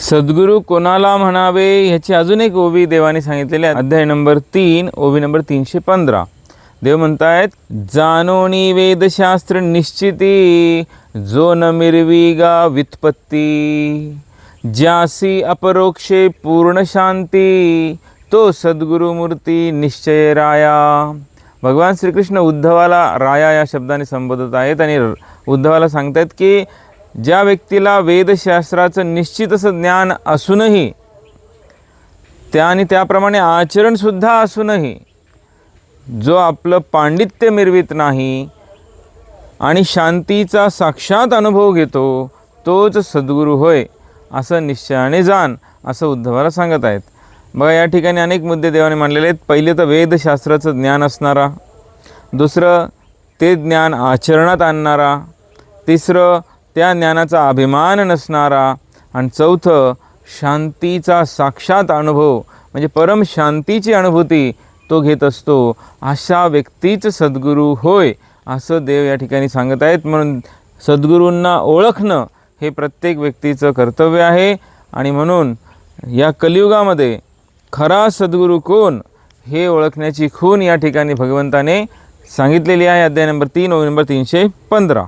सद्गुरू कोणाला म्हणावे ह्याची अजून एक ओवी देवाने सांगितलेली आहे. अध्याय नंबर तीन ओवी नंबर तीनशे पंधरा. देव म्हणतायत जानोनी वेदशास्त्र निश्चिती जो न मिरवी गा व्युत्पत्ती. ज्यासी अपरोक्षे पूर्ण शांती तो सद्गुरुमूर्ती निश्चय राया. भगवान श्रीकृष्ण उद्धवाला राया या शब्दाने संबोधत आहेत आणि उद्धवाला सांगतायत की ज्या व्यक्तीला वेदशास्त्राचं निश्चित असं ज्ञान असूनही त्या आणि त्याप्रमाणे आचरणसुद्धा असूनही जो आपलं पांडित्य मिरवित नाही आणि शांतीचा साक्षात अनुभव घेतो तोच सद्गुरू होय असं निश्चयाने जाण असं उद्धवाला सांगत आहेत. बघा या ठिकाणी अनेक मुद्दे देवाने मांडलेले आहेत. पहिले तर वेदशास्त्राचं ज्ञान असणारा दुसरं ते ज्ञान आचरणात आणणारा तिसरं त्या ज्ञानाचा अभिमान नसणारा आणि चौथं शांतीचा साक्षात अनुभव म्हणजे परम शांतीची अनुभूती तो घेत असतो. अशा व्यक्तीच सद्गुरू होय असं देव या ठिकाणी सांगत आहेत. म्हणून सद्गुरूंना ओळखणं हे प्रत्येक व्यक्तीचं कर्तव्य आहे. आणि म्हणून या कलियुगामध्ये खरा सद्गुरू कोण हे ओळखण्याची खून या ठिकाणी भगवंताने सांगितलेली आहे. अध्याय नंबर तीन नोव्हेंबर नंबर तीनशे पंधरा.